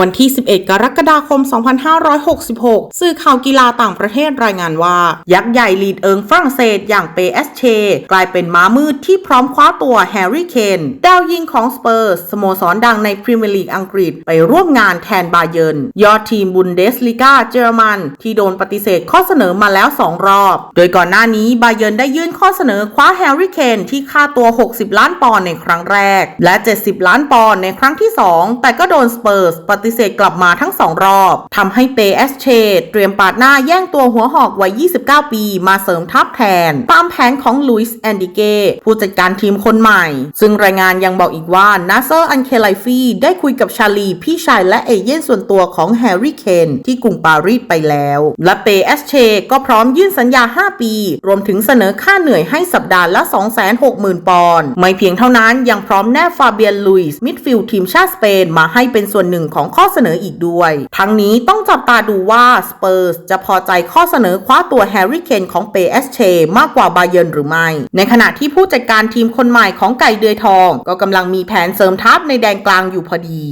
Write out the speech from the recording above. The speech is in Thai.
วันที่ 11 กรกฎาคม 2566 สื่อข่าวกีฬาต่างประเทศรายงานว่า ยักษ์ใหญ่ลีดเอิงฝรั่งเศสอย่างเปเอสเชกลายเป็นม้ามืดที่พร้อมคว้าตัวแฮร์รี่เคนดาวยิงของสเปอร์สสโมสรดังในพรีเมียร์ลีกอังกฤษไปร่วมงานแทนบาเยิร์นยอดทีมบุนเดสลิกาเยอรมัน ที่โดนปฏิเสธข้อเสนอมาแล้ว 2 รอบ โดยก่อนหน้านี้บาเยิร์นได้ยื่นข้อเสนอคว้าแฮร์รี่เคนที่ค่าตัว 60 ล้านปอนด์ในครั้งแรก และ 70 ล้านปอนด์ในครั้งที่ 2 แต่ก็โดนสเปอร์สปฏิเสธกลับมาทั้ง2รอบทำให้เปเอสเชเตรียมปาดหน้าแย่งตัวหัวหอกวัย 29 ปี มาเสริมทัพแทน ตามแผนของลุยส์แอนดิเกผู้จัดการทีมคนใหม่ ซึ่งรายงานยังบอกอีกว่านาเซอร์อันเคไลฟีได้คุยกับชาลี พี่ชายและเอเย่นส่วนตัวของแฮร์รี่เคนที่กรุงปารีสไปแล้ว และเปเอสเชก็พร้อมยื่นสัญญา 5 ปี รวมถึงเสนอค่าเหนื่อยให้สัปดาห์ละ 260,000 ปอนด์ไม่เพียงเท่านั้นยังพร้อมแนบฟาเบียนลุยส์มิดฟิลด์ทีมชาติสเปนมาให้เป็นส่วนหนึ่งของข้อเสนออีกด้วย ทั้งนี้ต้องจับตาดูว่าสเปอร์สจะพอใจข้อเสนอคว้าตัวแฮร์รี่เคนของเปเอสเชมากกว่าบาเยิร์นหรือไม่ ในขณะที่ผู้จัดการทีมคนใหม่ของไก่เดือยทอง ก็กำลังมีแผนเสริมทัพในแดนกลางอยู่พอดี